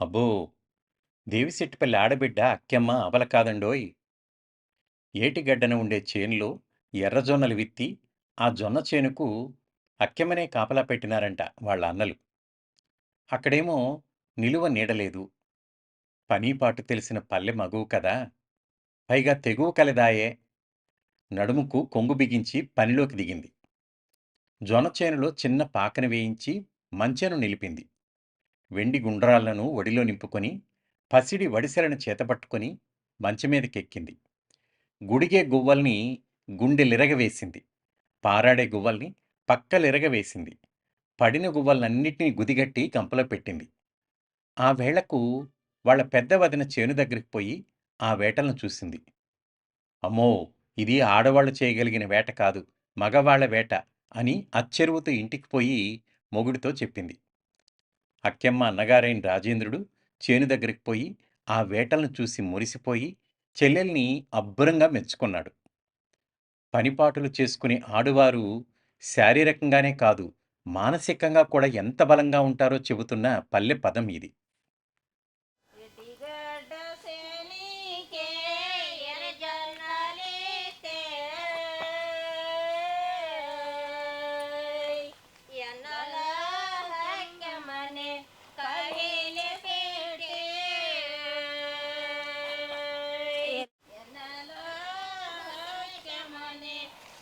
అబ్బో! దేవిశెట్టిపల్లి ఆడబిడ్డ అక్కెమ్మ అవల కాదండోయ్. ఏటిగడ్డన ఉండే చేనులో ఎర్రజొన్నలు విత్తి ఆ జొన్న చేనుకు అక్కెమ్మనే కాపలా పెట్టినారంట వాళ్ళ అన్నలు. అక్కడేమో నిలువ నీడలేదు పనీపాటు తెలిసిన పల్లె మగువు కదా! పైగా తెగువ కలదాయే! నడుముకు కొంగు బిగించి పనిలోకి దిగింది. జొన్న చేనులో చిన్న పాకన వేయించి మంచెను నిలిపింది. వెండి గుండ్రాళ్ళను ఒడిలో నింపుకొని పసిడి వడిసెలను చేతపట్టుకొని మంచమీదకెక్కింది గుడిగే గువ్వల్ని గుండెలిరగవేసింది. పారాడే గువ్వల్ని పక్కలిరగవేసింది. పడిన గువ్వలన్నింటినీ గుదిగట్టి కంపలో పెట్టింది. ఆ వేళకు వాళ్ళ పెద్ద వదిన చేను దగ్గరికి పోయి ఆ వేటలను చూసింది. అమ్మో! ఇది ఆడవాళ్ళు చేయగలిగిన వేట కాదు మగవాళ్ళ వేట అని అచ్చెరువుతో ఇంటికి పోయి మొగుడితో చెప్పింది. అక్కెమ్మ అన్నగారైన రాజేంద్రుడు చేను దగ్గరికి పోయి ఆ వేటలను చూసి మురిసిపోయి చెల్లెల్ని అబ్బురంగా మెచ్చుకున్నాడు. పనిపాటులు చేసుకునే ఆడువారు శారీరకంగానే కాదు మానసికంగా కూడా ఎంత బలంగా ఉంటారో చెబుతున్న పల్లె పదం ఇది.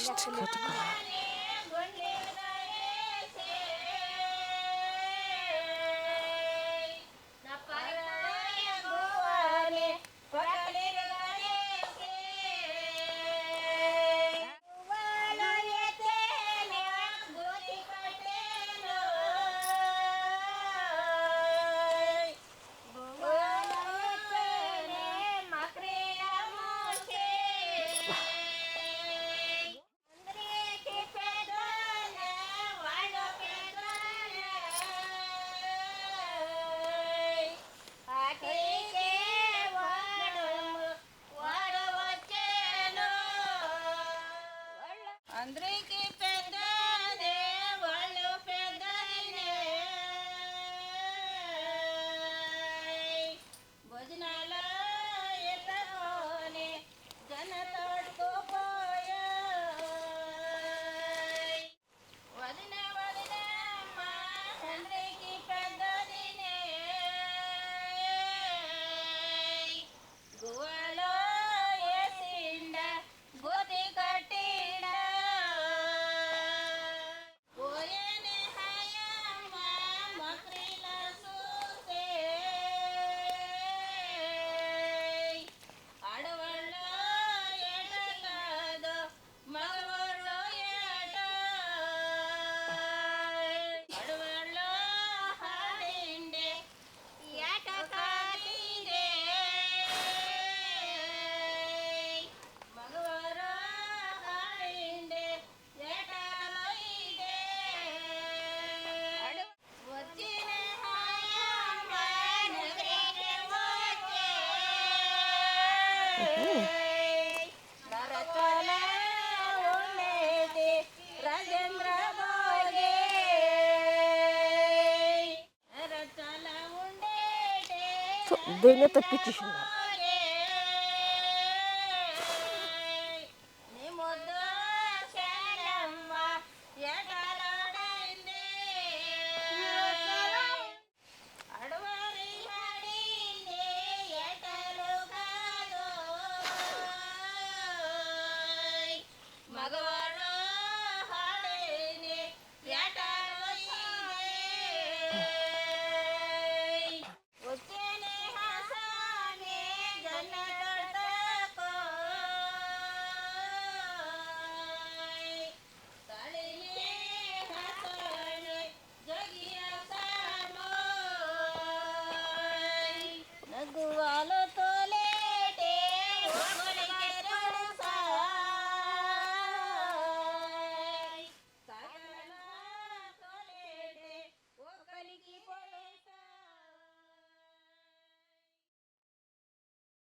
ちょっと聞こいた。950 lira.